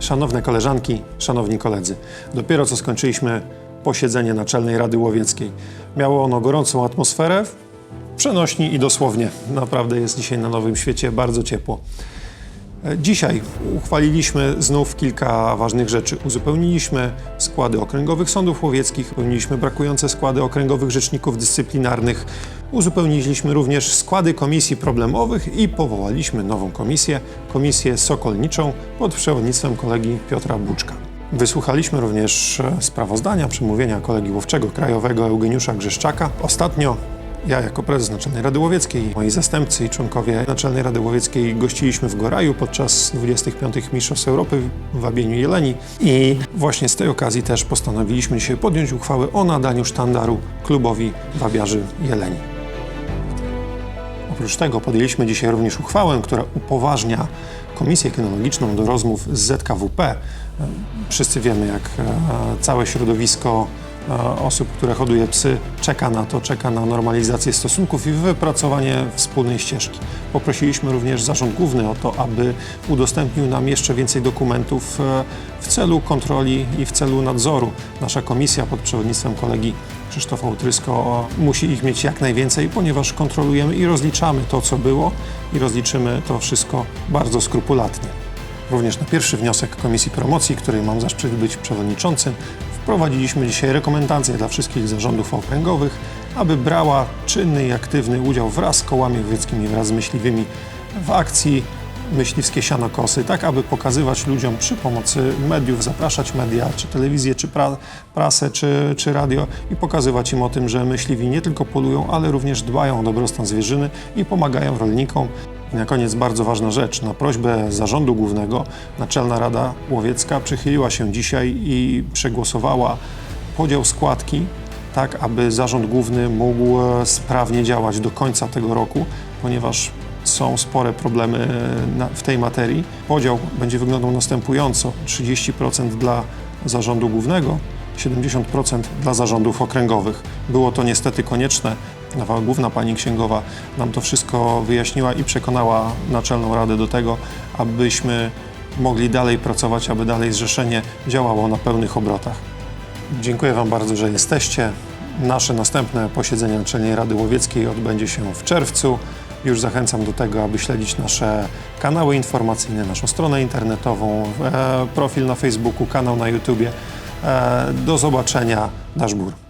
Szanowne koleżanki, szanowni koledzy, dopiero co skończyliśmy posiedzenie Naczelnej Rady Łowieckiej. Miało ono gorącą atmosferę, przenośni i dosłownie. Naprawdę jest dzisiaj na Nowym Świecie bardzo ciepło. E, Dzisiaj uchwaliliśmy znów kilka ważnych rzeczy. Uzupełniliśmy składy okręgowych sądów łowieckich, uzupełniliśmy brakujące składy okręgowych rzeczników dyscyplinarnych, uzupełniliśmy również składy komisji problemowych i powołaliśmy nową komisję, komisję sokolniczą pod przewodnictwem kolegi Piotra Buczka. Wysłuchaliśmy również e, sprawozdania, przemówienia kolegi łowczego krajowego Eugeniusza Grzeszczaka. Ostatnio ja jako prezes Naczelnej Rady Łowieckiej, moi zastępcy i członkowie Naczelnej Rady Łowieckiej gościliśmy w Goraju podczas 25. Mistrzostw Europy w Wabieniu Jeleni i właśnie z tej okazji też postanowiliśmy dzisiaj podjąć uchwałę o nadaniu sztandaru klubowi Wabiarzy Jeleni. Oprócz tego podjęliśmy dzisiaj również uchwałę, która upoważnia Komisję Kinologiczną do rozmów z ZKWP. Wszyscy wiemy, jak e, całe środowisko osób, które hoduje psy, czeka na to, czeka na normalizację stosunków i wypracowanie wspólnej ścieżki. Poprosiliśmy również Zarząd Główny o to, aby udostępnił nam jeszcze więcej dokumentów e, w celu kontroli i w celu nadzoru. Nasza komisja pod przewodnictwem kolegi Krzysztofa Utrysko musi ich mieć jak najwięcej, ponieważ kontrolujemy i rozliczamy to, co było i rozliczymy to wszystko bardzo skrupulatnie. Również na pierwszy wniosek Komisji Promocji, której mam zaszczyt być przewodniczącym, wprowadziliśmy dzisiaj rekomendacje dla wszystkich zarządów okręgowych, aby brała czynny i aktywny udział wraz z kołami łowieckimi, wraz z myśliwymi w akcji myśliwskie sianokosy, tak aby pokazywać ludziom przy pomocy mediów, zapraszać media, czy telewizję, czy pra, prasę, czy, czy radio i pokazywać im o tym, że myśliwi nie tylko polują, ale również dbają o dobrostan zwierzyny i pomagają rolnikom. Na koniec bardzo ważna rzecz. Na prośbę Zarządu Głównego Naczelna Rada Łowiecka przychyliła się dzisiaj i przegłosowała podział składki tak, aby Zarząd Główny mógł e, sprawnie działać do końca tego roku, ponieważ są spore problemy e, w tej materii. Podział będzie wyglądał następująco: 30% dla Zarządu Głównego, 70% dla zarządów okręgowych. Było to niestety konieczne. Nowa główna pani księgowa nam to wszystko wyjaśniła i przekonała Naczelną Radę do tego, abyśmy mogli dalej pracować, aby dalej zrzeszenie działało na pełnych obrotach. Dziękuję Wam bardzo, że jesteście. Nasze następne posiedzenie Naczelnej Rady Łowieckiej odbędzie się w czerwcu. Już zachęcam do tego, aby śledzić nasze kanały informacyjne, naszą stronę internetową, e, profil na Facebooku, kanał na YouTubie. E, do zobaczenia. Daszbur.